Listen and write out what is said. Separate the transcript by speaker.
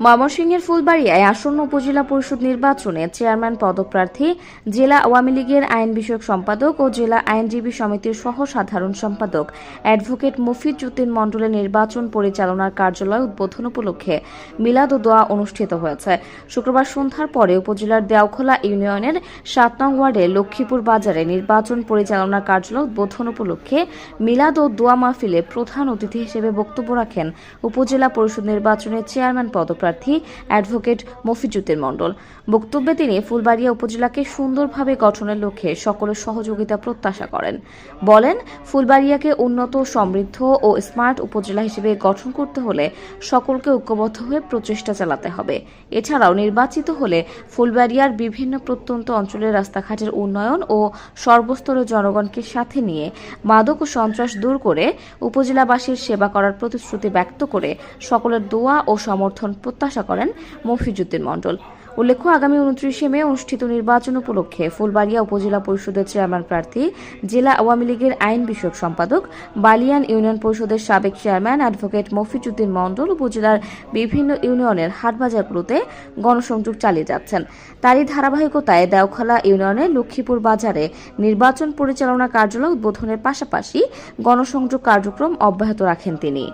Speaker 1: ময়মনসিংহের ফুলবাড়িয়ায় আসন্ন উপজেলা পরিষদ নির্বাচনে চেয়ারম্যান পদপ্রার্থী, জেলা আওয়ামী লীগের আইন বিষয়ক সম্পাদক ও জেলা আইনজীবী সমিতির সহ সাধারণ সম্পাদক অ্যাডভোকেট মফিজ উদ্দিন মণ্ডলের নির্বাচন পরিচালনার কার্যালয় উদ্বোধন উপলক্ষে মিলাদ ও দোয়া অনুষ্ঠিত হয়েছে। শুক্রবার সন্ধ্যার পরে উপজেলার দেওখোলা ইউনিয়নের সাত নং ওয়ার্ডে লক্ষ্মীপুর বাজারে নির্বাচন পরিচালনার কার্যালয় উদ্বোধন উপলক্ষে মিলাদ ও দোয়া মাহফিলে প্রধান অতিথি হিসেবে বক্তব্য রাখেন উপজেলা পরিষদ নির্বাচনের চেয়ারম্যান পদপ্রার্থী। অ্যাডভোকেট মফিজুদ্দিন মণ্ডল। বক্তব্যে তিনি ফুলবাড়িয়া উপজেলাকে সুন্দরভাবে গঠনের লক্ষ্যে সকলের সহযোগিতা প্রত্যাশা করেন। বলেন, ফুলবাড়িয়াকে উন্নত, সমৃদ্ধ ও স্মার্ট উপজেলা হিসেবে গঠন করতে হলে সকলকে ঐক্যবদ্ধ হয়ে প্রচেষ্টা চালাতে হবে। এছাড়াও নির্বাচিত হলে ফুলবাড়িয়ার বিভিন্ন প্রত্যন্ত অঞ্চলের রাস্তাঘাটের উন্নয়ন ও সর্বস্তরের জনগণকে সাথে নিয়ে মাদক ও সন্ত্রাস দূর করে উপজেলাবাসীর সেবা করার প্রতিশ্রুতি ব্যক্ত করে সকলের দোয়া ও সমর্থন প্রত্যাশা করেন মফিজুদ্দিন মণ্ডল। উল্লেখ্য, আগামী উনত্রিশে মে অনুষ্ঠিত নির্বাচন উপলক্ষে ফুলবাড়িয়া উপজেলা পরিষদের চেয়ারম্যান প্রার্থী, জেলা আওয়ামী লীগের আইন বিষয়ক সম্পাদক, বালিয়ান ইউনিয়ন পরিষদের সাবেক চেয়ারম্যান অ্যাডভোকেট মফিজুদ্দিন মণ্ডল উপজেলার বিভিন্ন ইউনিয়নের হাটবাজারগুলোতে গণসংযোগ চালিয়ে যাচ্ছেন। তারই ধারাবাহিকতায় দেওখলা ইউনিয়নের লক্ষ্মীপুর বাজারে নির্বাচন পরিচালনা কার্যালয় উদ্বোধনের পাশাপাশি গণসংযোগ কার্যক্রম অব্যাহত রাখেন তিনি।